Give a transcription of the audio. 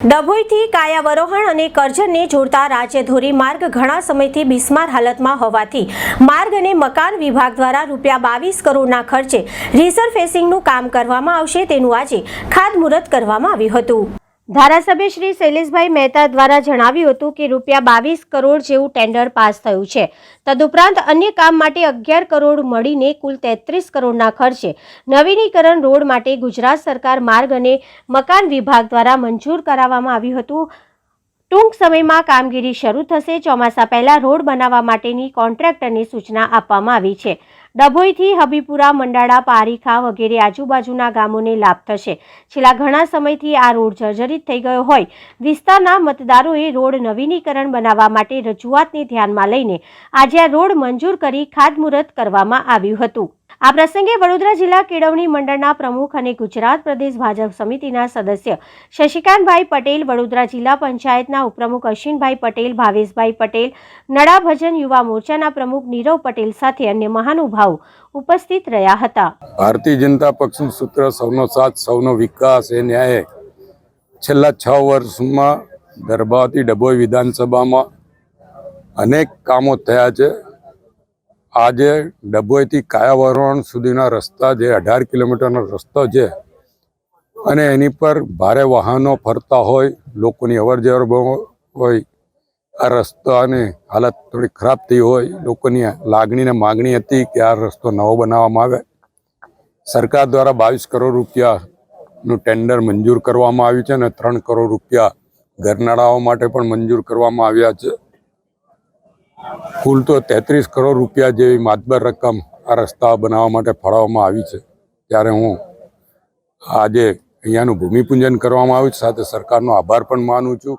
ડભોઈથી કાયાવરોહણ અને કરજણને જોડતા રાજ્ય માર્ગ ઘણા સમયથી બિસ્માર હાલતમાં હોવાથી માર્ગ અને મકાન વિભાગ દ્વારા રૂપિયા બાવીસ કરોડના ખર્ચે રિસરફેસિંગનું કામ કરવામાં આવશે તેનું આજે ખાતમુહૂર્ત કરવામાં આવ્યું હતું. ધારાસભ્ય શ્રી શૈલેષભાઈ મહેતા દ્વારા જણાવ્યું હતું કે રૂપિયા બાવીસ કરોડ જેવું ટેન્ડર પાસ થયું છે. તદુપરાંત અન્ય કામ માટે અગિયાર કરોડ મળીને કુલ તેત્રીસ કરોડના ખર્ચે નવીનીકરણ રોડ માટે ગુજરાત સરકાર માર્ગ અને મકાન વિભાગ દ્વારા મંજૂર કરાવવામાં આવ્યું હતું. ટૂંક સમયમાં કામગીરી શરૂ થશે. ચોમાસા પહેલા રોડ બનાવવા માટેની કોન્ટ્રાક્ટરની સૂચના આપવામાં આવી છે. ડભોઈથી હબીપુરા, મંડાળા, પારીખા વગેરે આજુબાજુના ગામોને લાભ થશે. છેલ્લા ઘણા સમયથી આ રોડ જર્જરિત થઈ ગયો હોય. વિસ્તારના મતદારોએ રોડ નવીનીકરણ બનાવવા માટે રજૂઆતને ધ્યાનમાં લઈને આજે આ રોડ મંજૂર કરી ખાતમુહૂર્ત કરવામાં આવ્યું હતું. આ પ્રસંગે વડોદરા જિલ્લા કેળવણી મંડળના પ્રમુખ અને ગુજરાત પ્રદેશ ભાજપ સમિતિના સદસ્ય શશિકાંતભાઈ પટેલ, વડોદરા જિલ્લા પંચાયતના ઉપપ્રમુખ અશ્વિનભાઈ પટેલ, ભાવેશભાઈ પટેલ, નડા ભજન યુવા મોરચાના પ્રમુખ નીરવ પટેલ સાથે અન્ય મહાનુભાવો ઉપસ્થિત રહ્યા હતા. ભારતીય જનતા પક્ષનું સૂત્ર સૌનો સાથ, સૌનો વિકાસ એ ન્યાય છેલ્લા છ વર્ષમાં ગર્ભાવતી ડભોઈ વિધાનસભામાં અનેક કામો થયા છે. આજે ડભોઈથી કાયાવરણ સુધીના રસ્તા જે અઢાર કિલોમીટરનો રસ્તો છે, અને એની પર ભારે વાહનો ફરતા હોય, લોકોની અવર જવર બહુ હોય, આ રસ્તાની હાલત થોડી ખરાબ થઈ હોય, લોકોની લાગણી ને માગણી હતી કે આ રસ્તો નવો બનાવવામાં આવે. સરકાર દ્વારા બાવીસ કરોડ રૂપિયાનું ટેન્ડર મંજૂર કરવામાં આવ્યું છે અને ત્રણ કરોડ રૂપિયા ઘરનાળાઓ માટે પણ મંજૂર કરવામાં આવ્યા છે. કુલ તો તેત્રીસ કરોડ રૂપિયા જેવી માતબર રકમ આ રસ્તા બનાવવા માટે ફાળવવામાં આવી છે. ત્યારે હું આજે અહીંયાનું ભૂમિપૂજન કરવામાં આવ્યું છે. સાથે સરકારનો આભાર પણ માનું છું.